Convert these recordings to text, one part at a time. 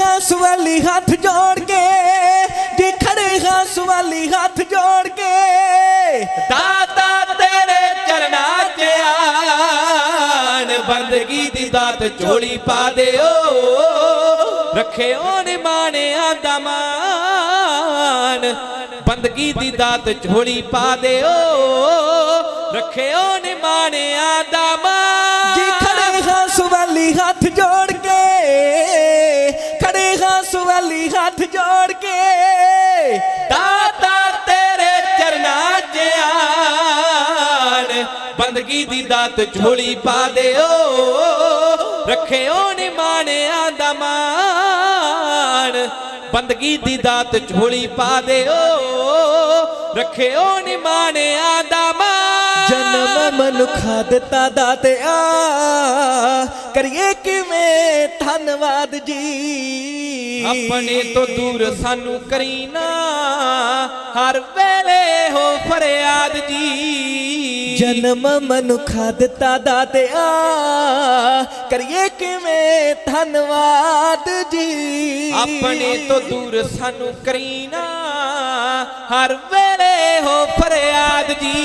ਹਾਂ ਸਵਾਲੀ ਹੱਥ ਜੋੜ ਕੇ ਜੀ ਖੜੇ ਹਾਂ ਸਵਾਲੀ ਹੱਥ ਜੋੜ ਕੇ। ਦਾਤਾ ਤੇਰੇ ਚਰਨਾਂ 'ਚ ਆਣ ਬੰਦਗੀ ਦੀ ਦਾਤ ਝੋਲੀ ਪਾ ਦਿਓ। ਰੱਖਿਓ ਨੇ ਮਾਣਿਆਂ ਦਾ ਮਾਨ ਬੰਦਗੀ ਦੀ ਦਾਤ ਝੋਲੀ ਪਾ ਦਿਓ। ਰੱਖਿਓ ਨੇ ਮਾਣਿਆਂ ਦਾ ਮਾਨ ਜੀ ਖੜੇ ਹਾਂ ਸਵਾਲੀ ਹੱਥ ਜੋੜ ਕੇ ਖੜੇ ਹੱਥ ਜੋੜ ਕੇ ਦਾਤਾ ਤੇਰੇ ਚਰਨਾਂ 'ਚ ਆਣ। ਬੰਦਗੀ ਦੀ ਦਾਤ ਝੋਲੀ ਪਾ ਦਿਓ, ਰੱਖਿਓ ਨੀ ਮਾਣਿਆਂ ਦਾ ਮਾਣ। ਬੰਦਗੀ ਦੀ ਦਾਤ ਝੋਲੀ ਪਾ ਦਿਓ, ਰੱਖਿਓ ਨੀ ਮਾਣਿਆਂ ਦਾ ਮਾਣ। ਜਨਮ ਮਨੁੱਖਾ ਦਿੱਤਾ ਦਾਤਿਆ। ਕਰੀਏ ਕਿਵੇਂ ਧੰਨਵਾਦ ਜੀ? ਆਪਣੇ ਤੋਂ ਦੂਰ ਸਾਨੂੰ ਕਰੀਨਾ ਹਰ ਵੇਲੇ ਹੋ ਫਰਿਆਦ ਜੀ। ਜਨਮ ਮਨੁੱਖਾ ਦਿੱਤਾ ਦਾਤਿਆ। ਕਰੀਏ ਕਿਵੇਂ ਧੰਨਵਾਦ ਜੀ? ਆਪਣੇ ਤੋਂ ਦੂਰ ਸਾਨੂੰ ਕਰੀਨਾ ਹਰ ਵੇਲੇ ਹੋ ਫਰਿਆਦ ਜੀ।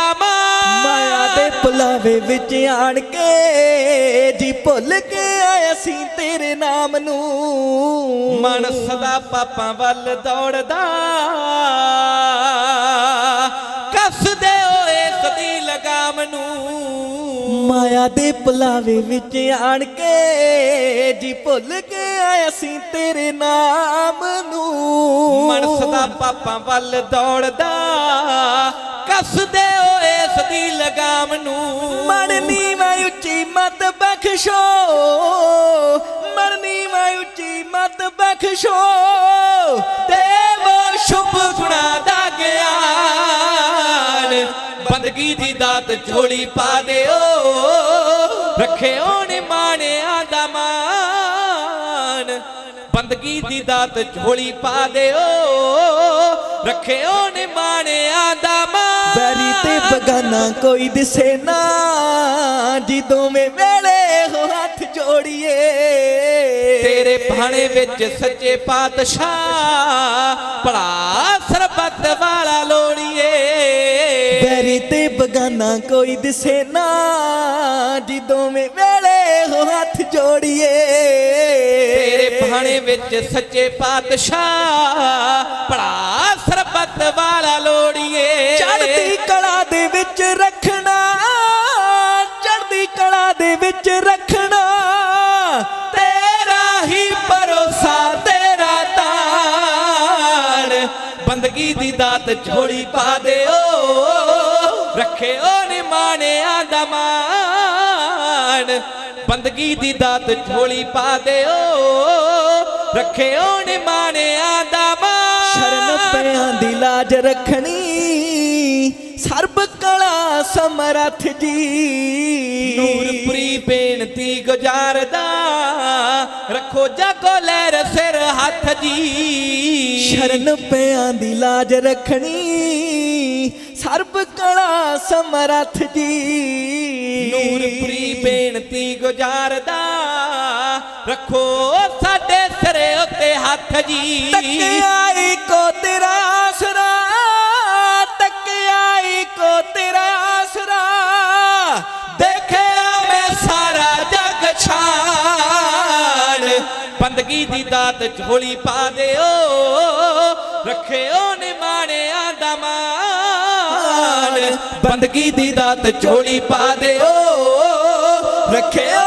ਪੁਲਾਵੇ ਵਿੱਚ ਆਣ ਕੇ ਜੀ ਭੁੱਲ ਕੇ ਆਇਆ ਸੀ ਤੇਰੇ ਨਾਮ ਨੂੰ। ਮਨ ਸਦਾ ਪਾਪਾਂ ਵੱਲ ਦੌੜਦਾ। ਕੱਸਦੇ ਓਏ ਸਦੀ ਲਗਾਮ ਨੂੰ। ਮਾਇਆ ਦੇ ਪੁਲਾਵੇ ਵਿੱਚ ਆਣ ਕੇ ਜੀ ਭੁੱਲ ਕੇ ਆਇਆ ਸੀ ਤੇਰੇ ਨਾਮ ਨੂੰ। ਮਨ ਸਦਾ ਪਾਪਾਂ ਵੱਲ ਦੌੜਦਾ। ਕੱਸਦੇ ਓਏ ਸਦੀ ਲਗਾਮ ਨੂੰ। ਬਖਸ਼ੋ, ਮਰਨੀ ਮੈਂ ਉੱਚੀ ਮਤ ਬਖਸ਼ੋ। ਦੇਵੋ, ਸ਼ੁਭ ਗੁਣਾ ਦਾ ਗਿਆਨ। ਬੰਦਗੀ ਦੀ ਦਾਤ ਝੋਲੀ ਪਾ ਦਿਓ। ਰੱਖਿਓ ਨੇ ਮਾਣਿਆਂ ਦਾ ਮਾਨ ਬੰਦਗੀ ਦੀ ਦਾਤ ਝੋਲੀ ਪਾ ਦਿਓ। ਰੱਖਿਓ ਨੇ ਮਾਣਿਆਂ ਦਾ ਮਾਨ ਬੈਰੀ ਤੇ ਬਗਾਨਾ ਕੋਈ ਦਿਸੇ ਨਾ। ਜੀ ਦੋਵੇਂ ਭਾਣੇ ਵਿੱਚ ਸੱਚੇ ਪਾਤਸ਼ਾਹ ਭਲਾ ਸਰਬੱਤ ਵਾਲਾ ਲੋੜੀਏ। ਬੈਰੀ ਤੇ ਬਗਾਨਾ ਕੋਈ ਦਿਸੇ ਨਾ ਜੀ ਦੋਵੇਂ ਵੇਲੇ ਹੋ ਹੱਥ ਜੋੜੀਏ। ਤੇਰੇ ਭਾਣੇ ਵਿੱਚ ਸੱਚੇ ਪਾਤਸ਼ਾਹ ਭਲਾ ਸਰਬੱਤ ਵਾਲਾ ਲੋੜੀਏ। ਚੜ੍ਹਦੀ ਕਲਾ ਦੇ ਵਿੱਚ ਰੱਖਣਾ ਚੜ੍ਹਦੀ ਕਲਾ ਦੇ ਵਿੱਚ ਰੱਖਣਾ। ਬੰਦਗੀ ਦੀ ਦਾਤ ਝੋਲੀ ਪਾ ਦਿਓ। ਰੱਖਿਓ ਨੀ ਮਾਣਿਆਂ ਦਾ ਮਾਣ। ਬੰਦਗੀ ਦੀ ਦਾਤ ਝੋਲੀ ਪਾ ਦਿਓ। ਰੱਖਿਓ ਨੀ ਮਾਣਿਆਂ ਦਾ ਮਾਣ। ਸ਼ਰਨ ਪਿਆਂ ਦੀ ਲਾਜ ਰੱਖਣੀ। ਸਰਬ ਕਲਾ ਸਮਰੱਥ ਜੀ। ਨੂਰਪੁਰੀ ਬੇਨਤੀ ਗੁਜ਼ਾਰਦਾ। ਰੱਖੋ ਜਾਗੋ ਲਹਿਰ ਸਿਰ ਹੱਥ ਜੀ। ਸ਼ਰਨ ਪਿਆਂ ਦੀ ਲਾਜ ਰੱਖਣੀ। ਸਰਬ ਕਲਾ ਸਮਰੱਥ ਜੀ। ਨੂਰਪੁਰੀ ਬੇਨਤੀ ਗੁਜ਼ਾਰਦਾ। ਰੱਖੋ ਸਾਡੇ ਸਿਰੇ ਉੱਤੇ ਹੱਥ ਜੀ। ਤੱਕਿਆਈ ਕੋ ਤੇਰਾ। ਬੰਦਗੀ ਦੀ ਦਾਤ ਝੋਲੀ ਪਾ ਦਿਓ। ਰੱਖਿਓ ਨਿਮਾਣਿਆਂ ਦਾ ਮਾਣ। ਬੰਦਗੀ ਦੀ ਦਾਤ ਝੋਲੀ ਪਾ ਦਿਓ। ਰੱਖਿਓ